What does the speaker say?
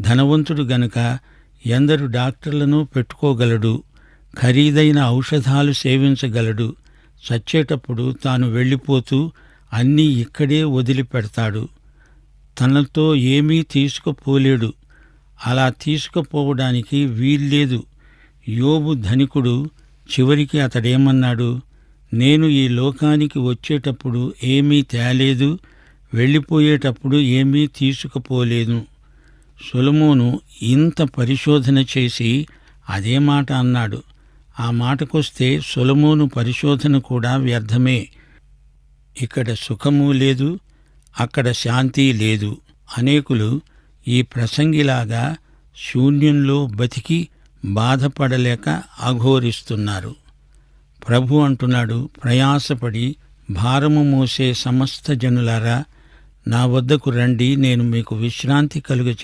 ధనవంతుడు గనుక ఎందరు డాక్టర్లను పెట్టుకోగలడు ఖరీదైన ఔషధాలు సేవించగలడు చచ్చేటప్పుడు తాను వెళ్ళిపోతూ అన్నీ ఇక్కడే వదిలిపెడతాడు. తనతో ఏమీ తీసుకుపోలేడు. అలా తీసుకుపోవడానికి వీల్లేదు. యోబు ధనికుడు చివరికి అతడేమన్నాడు నేను ఈ లోకానికి వచ్చేటప్పుడు ఏమీ తేలేదు వెళ్ళిపోయేటప్పుడు ఏమీ తీసుకుపోలేను. సొలమోను ఇంత పరిశోధన చేసి అదే మాట అన్నాడు. ఆ మాటకొస్తే సొలమోను పరిశోధన కూడా వ్యర్థమే. ఇక్కడ సుఖము లేదు అక్కడ శాంతి లేదు. అనేకులు ఈ ప్రసంగిలాగా శూన్యంలో బతికి బాధపడలేక అఘోరిస్తున్నారు ప్రభు అంటున్నాడు ప్రయాసపడి భారము మోసే సమస్త జనులారా నా వద్దకు రండి నేను మీకు విశ్రాంతి కలుగ